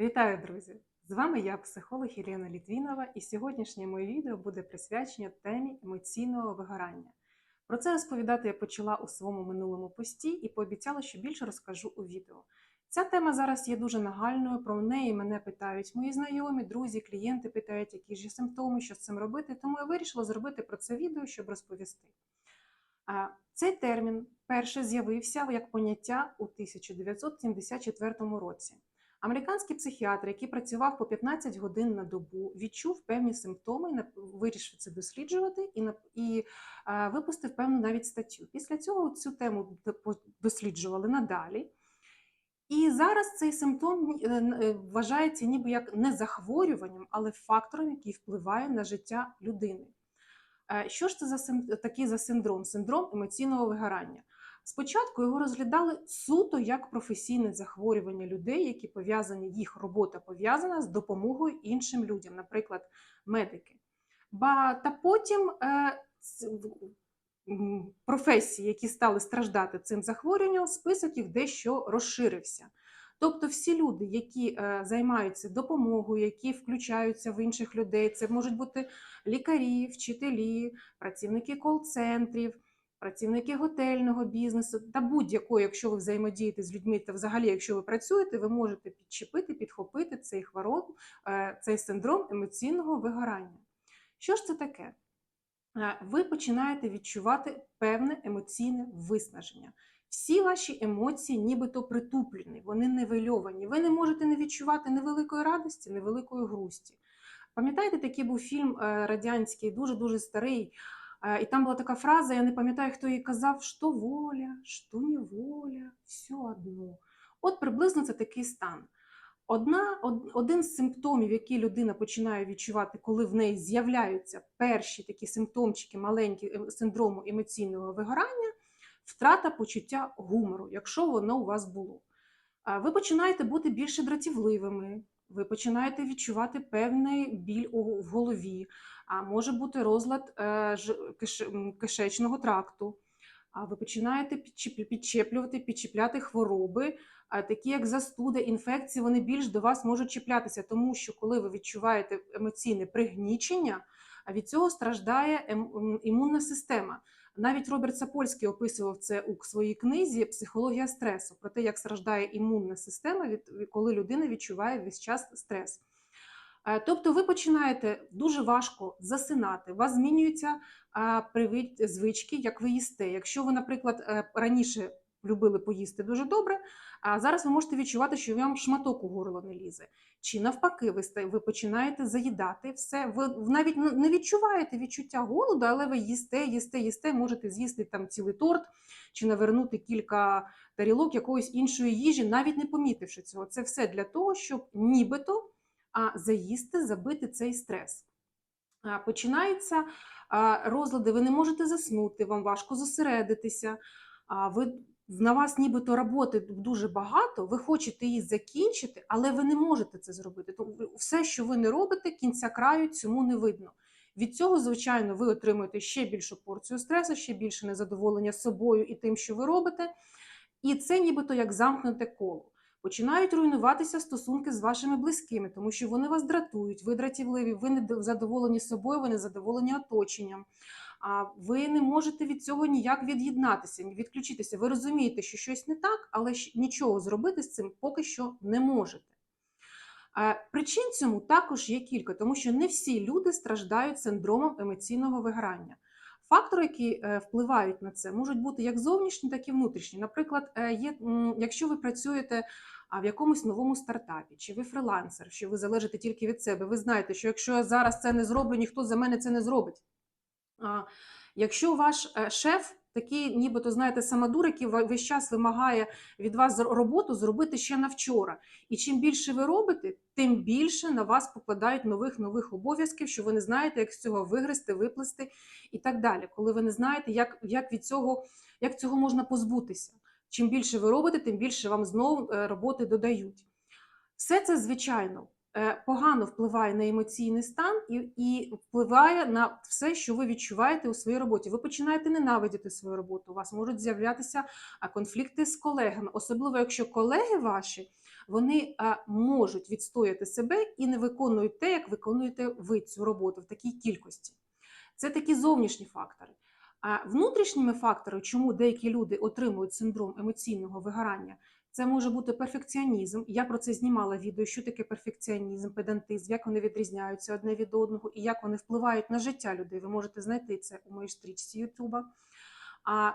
Вітаю, друзі! З вами я, психолог Єлена Літвінова, і сьогоднішнє моє відео буде присвячено темі емоційного вигорання. Про це розповідати я почала у своєму минулому пості і пообіцяла, що більше розкажу у відео. Ця тема зараз є дуже нагальною. Про неї мене питають мої знайомі, друзі, клієнти питають, які ж симптоми, що з цим робити. Тому я вирішила зробити про це відео, щоб розповісти. Цей термін перше з'явився як поняття у 1974 році. Американський психіатр, який працював по 15 годин на добу, відчув певні симптоми, вирішив це досліджувати і, і а, випустив певну навіть статтю. Після цього цю тему досліджували надалі. І зараз цей симптом е, е, вважається ніби як не захворюванням, але фактором, який впливає на життя людини. Е, Що ж це за такий за синдром? Синдром емоційного вигорання. Спочатку його розглядали суто як професійне захворювання людей, які пов'язані, їх робота пов'язана з допомогою іншим людям, наприклад, медики. Ба та потім е, професії, які стали страждати цим захворюванням, список їх дещо розширився. Тобто всі люди, які е, займаються допомогою, які включаються в інших людей, це можуть бути лікарі, вчителі, працівники кол-центрів, працівники готельного бізнесу та будь-якої, якщо ви взаємодієте з людьми, та взагалі, якщо ви працюєте, ви можете підчепити, підхопити цей хвороб, е, цей синдром емоційного вигорання. Що ж це таке? Е, Ви починаєте відчувати певне емоційне виснаження. Всі ваші емоції нібито притуплені, вони невельовані. Ви не можете не відчувати невеликої радості, невеликої грусті. Пам'ятаєте, такий був фільм е, радянський, дуже-дуже старий, е, і там була така фраза, я не пам'ятаю, хто її казав, що воля, що неволя, все одно. От приблизно це такий стан. Одна, од- один з симптомів, які людина починає відчувати, коли в неї з'являються перші такі симптомчики маленькі е, синдрому емоційного вигорання, втрата почуття гумору, якщо воно у вас було. Ви починаєте бути більше дратівливими, ви починаєте відчувати певний біль в голові, а може бути розлад е, кишечного тракту. А ви починаєте підчеплювати, підчіпляти хвороби, такі як застуда, інфекції, вони більш до вас можуть чіплятися, тому що коли ви відчуваєте емоційне пригнічення, а від цього страждає ем- імунна система. Навіть Роберт Сапольський описував це у своїй книзі Психологія стресу про те, як страждає імунна система, коли людина відчуває весь час стрес. Е, Тобто ви починаєте дуже важко засинати, у вас змінюються звички, як ви їсте. Якщо ви, наприклад, е, раніше любили поїсти дуже добре, а зараз ви можете відчувати, що вам шматок у горло не лізе. Чи навпаки, ви, ви починаєте заїдати все. Ви навіть не- відчуваєте відчуття голоду, але ви їсте, їсте, їсте, можете з'їсти там цілий торт чи навернути кілька тарілок якоїсь іншої їжі, навіть не помітивши цього. Це все для того, щоб нібито а, заїсти, забити цей стрес. Починаються розлади, ви не можете заснути, вам важко зосередитися, ви, на вас нібито роботи дуже багато, ви хочете її закінчити, але ви не можете це зробити. Тому все, що ви не робите, кінця краю цьому не видно. Від цього, звичайно, ви отримуєте ще більшу порцію стресу, ще більше незадоволення собою і тим, що ви робите. І це нібито як замкнуте коло. Починають руйнуватися стосунки з вашими близькими, тому що вони вас дратують, ви дратівливі, ви не задоволені собою, ви не задоволені оточенням. А ви не можете від цього ніяк від'єднатися, відключитися. Ви розумієте, що щось не так, але нічого зробити з цим поки що не можете. Причин цьому також є кілька, тому що не всі люди страждають синдромом емоційного вигорання. Фактори, які е, впливають на це, можуть бути як зовнішні, так і внутрішні. Наприклад, е, є, якщо ви працюєте в якомусь новому стартапі, чи ви фрилансер, що ви залежите тільки від себе, ви знаєте, що якщо я зараз це не зроблю, ніхто за мене це не зробить. Якщо ваш е, шеф такий, нібито знаєте, самодур, який весь час вимагає від вас роботу зробити ще на вчора. І чим більше ви робите, тим більше на вас покладають нових нових обов'язків, що ви не знаєте, як з цього вигрести, виплести і так далі. Коли ви не знаєте, як, як від цього, як цього можна позбутися. Чим більше ви робите, тим більше вам знову е, роботи додають. Все це, звичайно, погано впливає на емоційний стан і, і впливає на все, що ви відчуваєте у своїй роботі. Ви починаєте ненавидіти свою роботу. У вас можуть з'являтися конфлікти з колегами, особливо якщо колеги ваші вони е, можуть відстояти себе і не виконують те, як виконуєте ви цю роботу в такій кількості. Це такі зовнішні фактори. А внутрішніми факторами, чому деякі люди отримують синдром емоційного вигорання, це може бути перфекціонізм. Я про це знімала відео, що таке перфекціонізм, педантизм, як вони відрізняються одне від одного і як вони впливають на життя людей. Ви можете знайти це у моїй стрічці Ютуба. А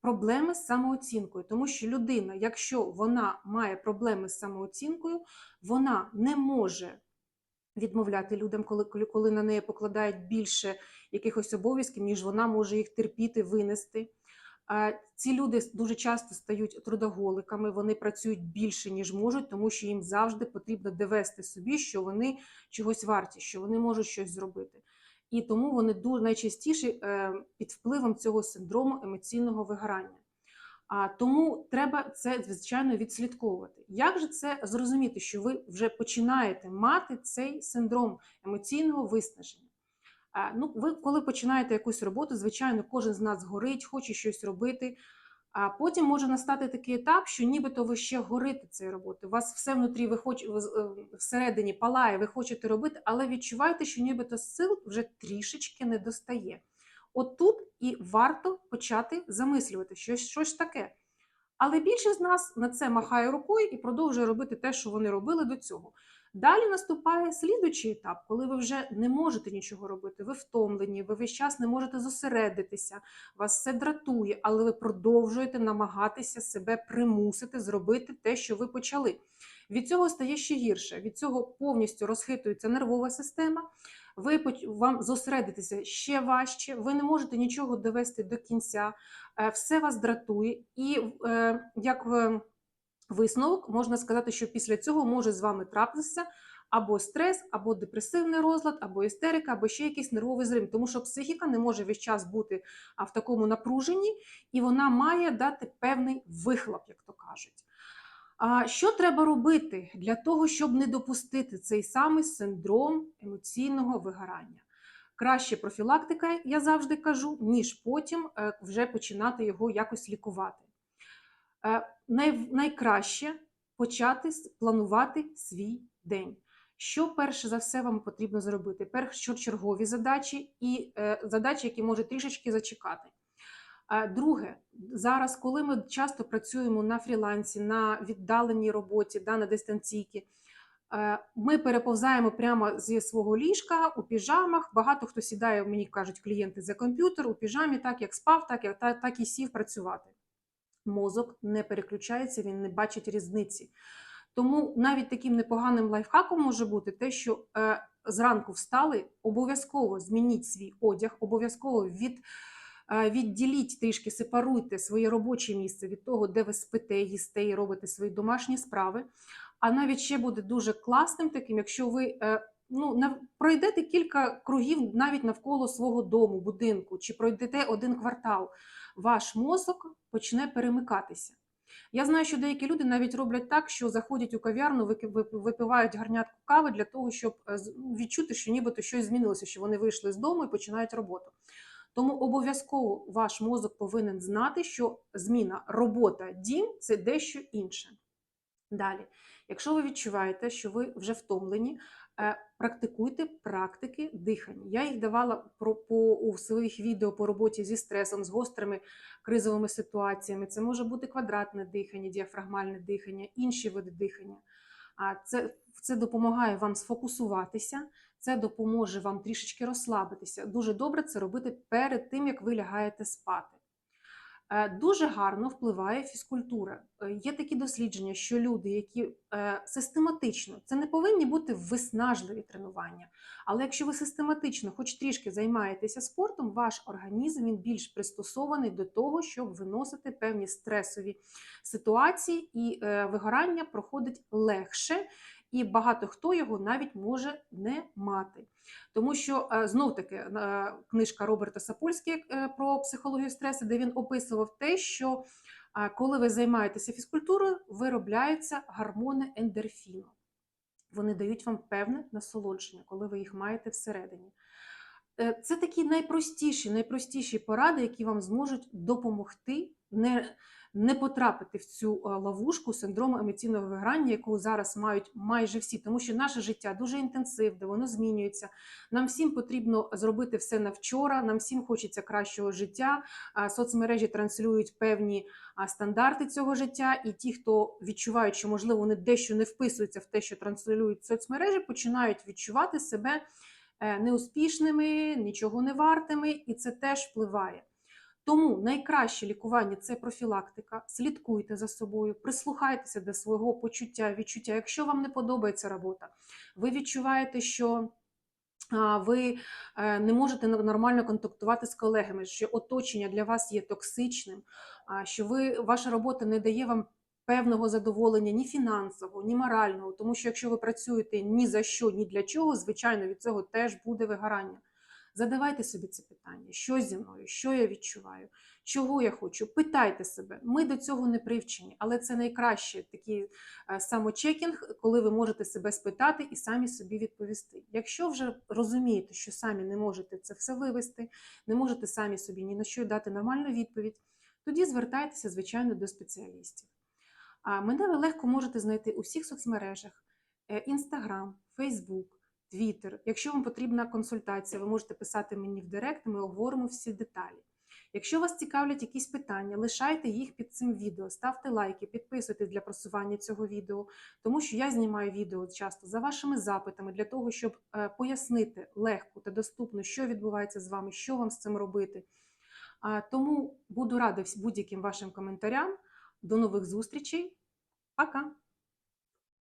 проблеми з самооцінкою, тому що людина, якщо вона має проблеми з самооцінкою, вона не може відмовляти людям, коли, коли, на неї покладають більше якихось обов'язків, ніж вона може їх терпіти, винести. Ці люди дуже часто стають трудоголиками, вони працюють більше, ніж можуть, тому що їм завжди потрібно довести собі, що вони чогось варті, що вони можуть щось зробити. І тому вони дуже найчастіше е, під впливом цього синдрому емоційного вигорання. А тому треба це звичайно відслідковувати. Як же це зрозуміти, що ви вже починаєте мати цей синдром емоційного виснаження? Ну, ви коли починаєте якусь роботу, звичайно, кожен з нас горить, хоче щось робити. А потім може настати такий етап, що нібито ви ще горите цією роботою. У вас все внутрі ви хоч, всередині палає, ви хочете робити, але відчуваєте, що нібито сил вже трішечки не достає. От тут і варто почати замислювати щось, щось таке. Але більшість з нас на це махає рукою і продовжує робити те, що вони робили до цього. Далі наступає слідуючий етап, коли ви вже не можете нічого робити, ви втомлені, ви весь час не можете зосередитися, вас все дратує, але ви продовжуєте намагатися себе примусити зробити те, що ви почали. Від цього стає ще гірше, від цього повністю розхитується нервова система. Ви вам зосередитися ще важче, ви не можете нічого довести до кінця, е, все вас дратує, і е, як висновок можна сказати, що після цього може з вами трапитися або стрес, або депресивний розлад, або істерика, або ще якийсь нервовий зрим, тому що психіка не може весь час бути в такому напруженні, і вона має дати певний вихлоп, як то кажуть. А що треба робити для того, щоб не допустити цей самий синдром емоційного вигорання? Краще профілактика, я завжди кажу, ніж потім е, вже починати його якось лікувати. Е, най, найкраще почати планувати свій день. Що перше за все вам потрібно зробити? Першочергові задачі і е, задачі, які можуть трішечки зачекати. Друге, зараз, коли ми часто працюємо на фрілансі, на віддаленій роботі, да, на дистанційки, е, ми переповзаємо прямо зі свого ліжка у піжамах. Багато хто сідає, мені кажуть, клієнти за комп'ютер у піжамі, так як спав, так, як, так і сів працювати мозок не переключається, він не бачить різниці. Тому навіть таким непоганим лайфхаком може бути те, що е, зранку встали, обов'язково змініть свій одяг, обов'язково від, е, відділіть трішки, сепаруйте своє робоче місце від того, де ви спите, їсте і робите свої домашні справи. А навіть ще буде дуже класним таким, якщо ви е, ну, пройдете кілька кругів навіть навколо свого дому, будинку, чи пройдете один квартал ваш мозок почне перемикатися. Я знаю, що деякі люди навіть роблять так, що заходять у кав'ярну, випивають гарнятку кави для того, щоб е, ну, відчути, що нібито щось змінилося, що вони вийшли з дому і починають роботу. Тому обов'язково ваш мозок повинен знати, що зміна робота, дім це дещо інше. Далі, якщо ви відчуваєте, що ви вже втомлені, практикуйте практики дихання. Я їх давала про, по, у своїх відео по роботі зі стресом, з гострими кризовими ситуаціями. Це може бути квадратне дихання, діафрагмальне дихання, інші види дихання. А це, це допомагає вам сфокусуватися, це допоможе вам трішечки розслабитися. Дуже добре це робити перед тим, як ви лягаєте спати. Е, дуже гарно впливає фізкультура. Е, є такі дослідження, що люди, які е, систематично, це не повинні бути виснажливі тренування. Але якщо ви систематично, хоч трішки займаєтеся спортом, ваш організм він більш пристосований до того, щоб виносити певні стресові ситуації, і вигорання проходить легше і багато хто його навіть може не мати. Тому що е, знов таки е, книжка Роберта Сапольський е, про психологію стресу, де він описував те, що коли ви займаєтеся фізкультурою, виробляються гормони ендорфіну. Вони дають вам певне насолодження, коли ви їх маєте всередині. це такі найпростіші, найпростіші поради, які вам зможуть допомогти не, не потрапити в цю е, ловушку синдрому емоційного вигорання, яку зараз мають майже всі, тому що наше життя дуже інтенсивне, воно змінюється. Нам всім потрібно зробити все на вчора, нам всім хочеться кращого життя. Соцмережі транслюють певні стандарти цього життя, і ті, хто відчувають, що можливо вони дещо не вписуються в те, що транслюють соцмережі, починають відчувати себе е, неуспішними, нічого не вартими, і це теж впливає. Тому найкраще лікування це профілактика. Слідкуйте за собою, прислухайтеся до свого почуття, відчуття. Якщо вам не подобається робота, ви відчуваєте, що ви е, не можете нормально контактувати з колегами, що оточення для вас є токсичним, що ви, ваша робота не дає вам певного задоволення ні фінансового, ні морального, тому що якщо ви працюєте ні за що, ні для чого, звичайно, від цього теж буде вигорання. Задавайте собі це питання: що зі мною, що я відчуваю, чого я хочу. Питайте себе. Ми до цього не привчені, але це найкраще такий е, самочекінг, коли ви можете себе спитати і самі собі відповісти. Якщо вже розумієте, що самі не можете це все вивести, не можете самі собі ні на що дати нормальну відповідь, тоді звертайтеся, звичайно, до спеціалістів. А мене ви легко можете знайти у всіх соцмережах: Інстаграм, Фейсбук. Твіттер. Якщо вам потрібна консультація, ви можете писати мені в Директ, ми обговоримо всі деталі. Якщо вас цікавлять якісь питання, лишайте їх під цим відео, ставте лайки, підписуйтесь для просування цього відео, тому що я знімаю відео часто за вашими запитами для того, щоб е, пояснити легко та доступно, що відбувається з вами, що вам з цим робити. Тому буду рада будь-яким вашим коментарям. До нових зустрічей. Пока!